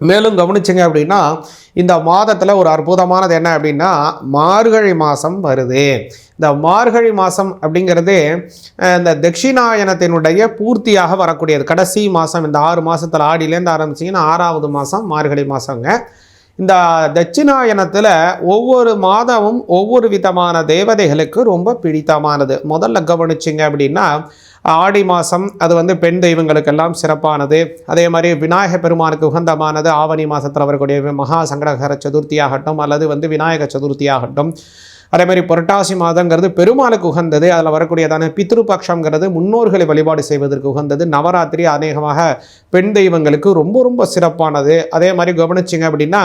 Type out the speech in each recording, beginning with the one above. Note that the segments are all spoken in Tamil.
மேலும் கவனிச்சிங்க அப்படின்னா இந்த மாதத்தில் ஒரு அற்புதமானது என்ன அப்படின்னா மார்கழி மாதம் வருது. இந்த மார்கழி மாதம் அப்படிங்கிறது இந்த தட்சிணாயனத்தினுடைய பூர்த்தியாக வரக்கூடியது. கடைசி மாதம் இந்த ஆறு மாதத்தில் ஆடியிலேருந்து ஆரம்பிச்சிங்கன்னா ஆறாவது மாதம் மார்கழி மாதங்க இந்த தட்சிணாயனத்தில் ஒவ்வொரு மாதமும் ஒவ்வொரு விதமான தேவதைகளுக்கு ரொம்ப பிடித்தமானது. முதல்ல கவனிச்சிங்க அப்படின்னா ஆடி மாதம் அது வந்து பெண் தெய்வங்களுக்கெல்லாம் சிறப்பானது. அதே மாதிரி விநாயக பெருமானுக்கு உகந்தமானது ஆவணி மாதத்தில் வரக்கூடிய மகா சங்கடகர சதுர்த்தி ஆகட்டும் அல்லது வந்து விநாயக சதுர்த்தி ஆகட்டும் அதே மாதிரி புரட்டாசி மாதங்கிறது பெருமாளுக்கு உகந்தது. அதில் வரக்கூடியதான பித்ருபக்ஷங்கிறது முன்னோர்களை வழிபாடு செய்வதற்கு உகந்தது. நவராத்திரி அநேகமாக பெண் தெய்வங்களுக்கு ரொம்ப ரொம்ப சிறப்பானது. அதே மாதிரி கவனிச்சிங்க அப்படின்னா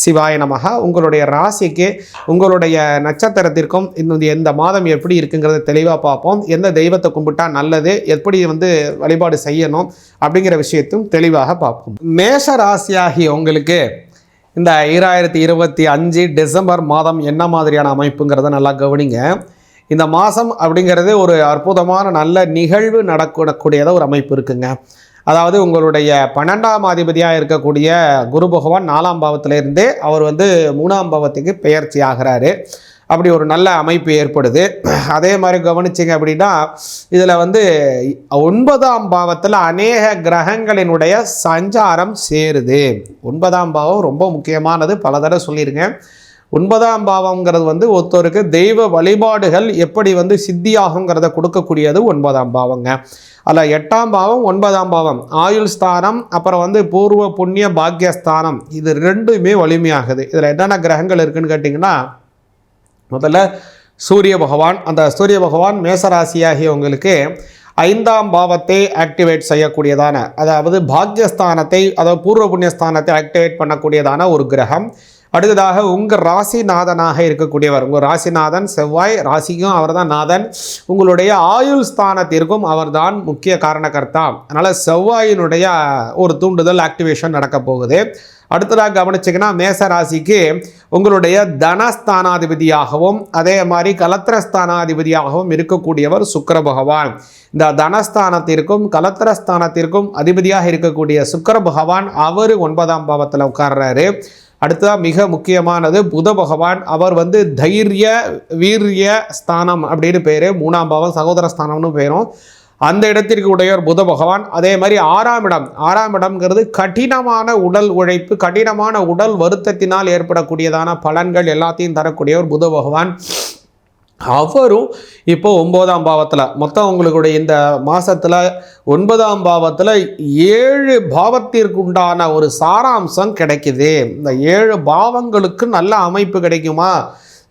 சிவாய நமக உங்களுடைய ராசிக்கு உங்களுடைய நட்சத்திரத்திற்கும் இந்த எந்த மாதம் எப்படி இருக்குங்கிறத தெளிவாக பார்ப்போம். எந்த தெய்வத்தை கும்பிட்டா நல்லது எப்படி வந்து வழிபாடு செய்யணும் அப்படிங்கிற விஷயத்தையும் தெளிவாக பார்ப்போம். மேஷ ராசியாகி உங்களுக்கு இந்த ஈராயிரத்தி இருபத்தி அஞ்சு டிசம்பர் மாதம் என்ன மாதிரியான அமைப்புங்கிறத நல்லா கவனிங்க. இந்த மாதம் அப்படிங்கிறது ஒரு அற்புதமான நல்ல நிகழ்வு நடக்கூடக்கூடியதாக ஒரு அமைப்பு இருக்குங்க. அதாவது உங்களுடைய பன்னெண்டாம் அதிபதியாக இருக்கக்கூடிய குரு பகவான் நாலாம் பாவத்திலிருந்தே அவர் வந்து மூணாம் பாவத்துக்கு பெயர்ச்சி ஆகிறாரு. அப்படி ஒரு நல்ல அமைப்பு ஏற்படுது. அதே மாதிரி கவனிச்சிங்க அப்படின்னா இதில் வந்து ஒன்பதாம் பாவத்தில் அநேக கிரகங்களினுடைய சஞ்சாரம் சேருது. ஒன்பதாம் பாவம் ரொம்ப முக்கியமானது. பல தடவை சொல்லியிருக்கேன். ஒன்பதாம் பாவம்ங்கிறது வந்து ஒருத்தருக்கு தெய்வ வழிபாடுகள் எப்படி வந்து சித்தியாகுங்கிறத கொடுக்கக்கூடியது ஒன்பதாம் பாவங்க. அதில் எட்டாம் பாவம் ஒன்பதாம் பாவம். ஆயுள் ஸ்தானம் அப்புறம் வந்து பூர்வ புண்ணிய பாக்கியஸ்தானம் இது ரெண்டுமே வலிமையாகுது. இதில் என்னென்ன கிரகங்கள் இருக்குன்னு கேட்டிங்கன்னா முதல்ல சூரிய பகவான். அந்த சூரிய பகவான் மேசராசியாகியவங்களுக்கு ஐந்தாம் பாவத்தை ஆக்டிவேட் செய்யக்கூடியதான அதாவது பாக்யஸ்தானத்தை அதாவது பூர்வ புண்ணியஸ்தானத்தை ஆக்டிவேட் பண்ணக்கூடியதான ஒரு கிரகம். அடுத்ததாக உங்கள் ராசிநாதனாக இருக்கக்கூடியவர். உங்கள் ராசிநாதன் செவ்வாய் ராசிக்கும் அவர் தான் நாதன். உங்களுடைய ஆயுள் ஸ்தானத்திற்கும் அவர்தான் முக்கிய காரணகர்த்தா. அதனால் செவ்வாயினுடைய ஒரு தூண்டுதல் ஆக்டிவேஷன் நடக்க போகுது. அடுத்ததாக கவனிச்சிங்கன்னா மேச ராசிக்கு உங்களுடைய தனஸ்தானாதிபதியாகவும் அதே மாதிரி கலத்திரஸ்தானாதிபதியாகவும் இருக்கக்கூடியவர் சுக்கர பகவான். இந்த தனஸ்தானத்திற்கும் கலத்திரஸ்தானத்திற்கும் அதிபதியாக இருக்கக்கூடிய சுக்கர பகவான் அவர் ஒன்பதாம் பாவத்தில் உட்கார்றாரு. அடுத்ததாக மிக முக்கியமானது புத பகவான். அவர் வந்து தைரிய வீரிய ஸ்தானம் அப்படின்னு பேர். மூணாம் பாவம் சகோதர ஸ்தானம்னு பேரும். அந்த இடத்திற்கு உடையவர் புத பகவான். அதே மாதிரி ஆறாம் இடம். ஆறாம் இடம்ங்கிறது கடினமான உடல் உழைப்பு கடினமான உடல் வருத்தத்தினால் ஏற்படக்கூடியதான பலன்கள் எல்லாத்தையும் தரக்கூடியவர் புத பகவான். அவரும் இப்போ ஒன்பதாம் பாவத்தில் மொத்தம் உங்களுடைய இந்த மாதத்தில் ஒன்பதாம் பாவத்தில் ஏழு பாவத்திற்குண்டான ஒரு சாராம்சம் கிடைக்குது. இந்த ஏழு பாவங்களுக்கு நல்ல அமைப்பு கிடைக்குமா?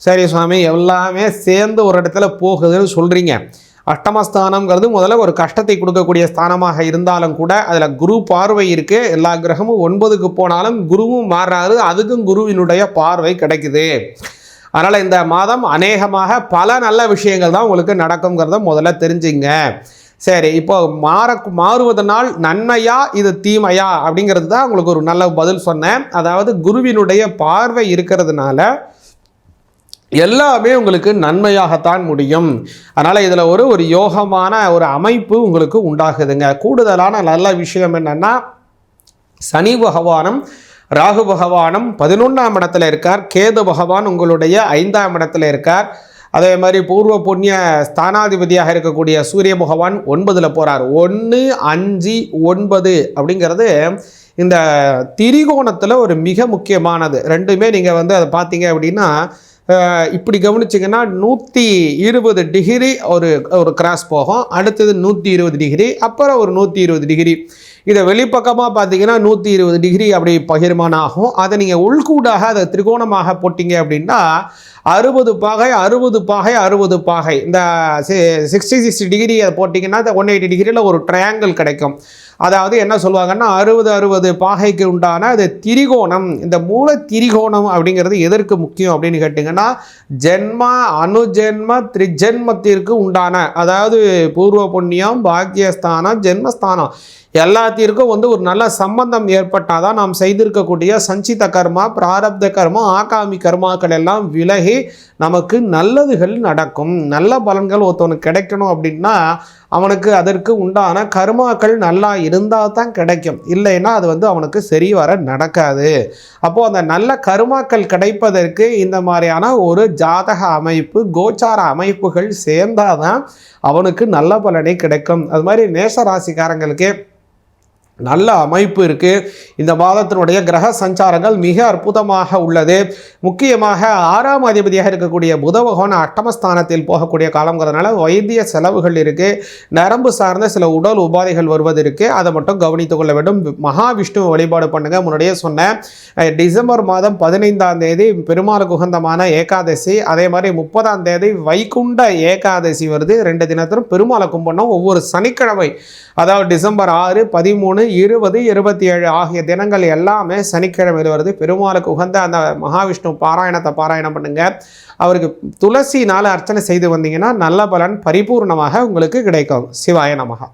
சரி சுவாமி எல்லாமே சேர்ந்து ஒரு இடத்துல போகுதுன்னு சொல்கிறீங்க அஷ்டமஸ்தானங்கிறது முதல்ல ஒரு கஷ்டத்தை கொடுக்கக்கூடிய ஸ்தானமாக இருந்தாலும் கூட அதில் குரு பார்வை இருக்குது எல்லா கிரகமும் ஒன்பதுக்கு போனாலும் குருவும் மாறாது அதுக்கும் குருவினுடைய பார்வை கிடைக்குது. அதனால் இந்த மாதம் அநேகமாக பல நல்ல விஷயங்கள் தான் உங்களுக்கு நடக்குங்கிறத முதல்ல தெரிஞ்சுங்க. சரி இப்போ மாற மாறுவதனால் நன்மையா இது தீமையா அப்படிங்கிறது தான் உங்களுக்கு ஒரு நல்ல பதில் சொன்னேன். அதாவது குருவினுடைய பார்வை இருக்கிறதுனால எல்லாமே உங்களுக்கு நன்மையாகத்தான் முடியும். அதனால் இதில் ஒரு ஒரு யோகமான ஒரு அமைப்பு உங்களுக்கு உண்டாகுதுங்க. கூடுதலான நல்ல விஷயம் என்னென்னா சனி பகவானம் ராகு பகவானும் பதினொன்றாம் இடத்துல இருக்கார். கேது பகவான் உங்களுடைய ஐந்தாம் இடத்துல இருக்கார். அதே மாதிரி பூர்வ புண்ணிய ஸ்தானாதிபதியாக இருக்கக்கூடிய சூரிய பகவான் ஒன்பதில் போகிறார் ஒன்று அஞ்சு ஒன்பது அப்படிங்கிறது இந்த திரிகோணத்தில் ஒரு மிக முக்கியமானது. ரெண்டுமே நீங்கள் வந்து அதை பார்த்தீங்க அப்படின்னா இப்படி கவனிச்சிங்கன்னா நூற்றி இருபது டிகிரி ஒரு ஒரு கிராஸ் போகும். அடுத்தது நூற்றி இருபது டிகிரி அப்புறம் ஒரு நூற்றி இருபது டிகிரி இதை வெளிப்பக்கமாக பார்த்தீங்கன்னா நூற்றி இருபது டிகிரி அப்படி பகிர்மான ஆகும். அதை நீங்கள் உள்கூடாக அதை திரிகோணமாக போட்டிங்க அப்படின்னா அறுபது பாகை அறுபது பாகை அறுபது பாகை. இந்த சிக்ஸ்டி சிக்ஸ்டி டிகிரி அதை போட்டிங்கன்னா இந்த ஒன் எயிட்டி டிகிரியில் ஒரு ட்ரையாங்கிள் கிடைக்கும். அதாவது என்ன சொல்லுவாங்கன்னா அறுபது அறுபது பாகைக்கு உண்டான அது திரிகோணம். இந்த மூல திரிகோணம் அப்படிங்கிறது எதற்கு முக்கியம் அப்படின்னு கேட்டிங்கன்னா ஜென்ம அணுஜென்ம திரிஜென்மத்திற்கு உண்டான அதாவது பூர்வ புண்ணியம் பாக்கியஸ்தானம் ஜென்மஸ்தானம். எல்லாத்திற்கும் வந்து ஒரு நல்ல சம்பந்தம் ஏற்பட்டால் தான் நாம் செய்திருக்கக்கூடிய சஞ்சித கர்மா பிராரப்த கர்மா ஆகாமி கர்மாக்கள் எல்லாம் விலகி நமக்கு நல்லதுகள் நடக்கும். நல்ல பலன்கள் ஒருத்தவனுக்கு கிடைக்கணும் அப்படின்னா அவனுக்கு அதற்கு உண்டான கர்மாக்கள் நல்லா இருந்தால் தான் கிடைக்கும். இல்லைன்னா அது வந்து அவனுக்கு சரி வர நடக்காது. அப்போது அந்த நல்ல கருமாக்கள் கிடைப்பதற்கு இந்த மாதிரியான ஒரு ஜாதக அமைப்பு கோச்சார அமைப்புகள் சேர்ந்தால் தான் அவனுக்கு நல்ல பலனை கிடைக்கும். அது மாதிரி நேச ராசிக்காரங்களுக்கு நல்ல அமைப்பு இருக்குது இந்த மாதத்தினுடைய கிரக சஞ்சாரங்கள் மிக அற்புதமாக உள்ளது. முக்கியமாக ஆறாம் அதிபதியாக இருக்கக்கூடிய புத பகவான் அட்டமஸ்தானத்தில் போகக்கூடிய காலங்கிறதுனால வைத்திய செலவுகள் இருக்குது நரம்பு சார்ந்த சில உடல் உபாதைகள் வருவது இருக்குது அதை மட்டும் கவனித்துக் கொள்ள வேண்டும். மகாவிஷ்ணு வழிபாடு பண்ணுங்கள் முன்னாடியே சொன்னேன். டிசம்பர் மாதம் பதினைந்தாம் தேதி பெருமாளுக்கு உகந்தமான ஏகாதசி. அதே மாதிரி முப்பதாம் தேதி வைகுண்ட ஏகாதசி வருது. ரெண்டு தினத்திலும் பெருமாளை கும்பிடணும். ஒவ்வொரு சனிக்கிழமை அதாவது டிசம்பர் ஆறு பதிமூணு இருபது இருபத்தி ஏழு ஆகிய தினங்கள் எல்லாமே சனிக்கிழமையில் வருது பெருமாளுக்கு உகந்த அந்த மகாவிஷ்ணு பாராயணத்தை பாராயணம் பண்ணுங்க. அவருக்கு துளசினால் அர்ச்சனை செய்து வந்தீங்கன்னா நல்ல பலன் பரிபூர்ணமாக உங்களுக்கு கிடைக்கும். சிவாய நமகா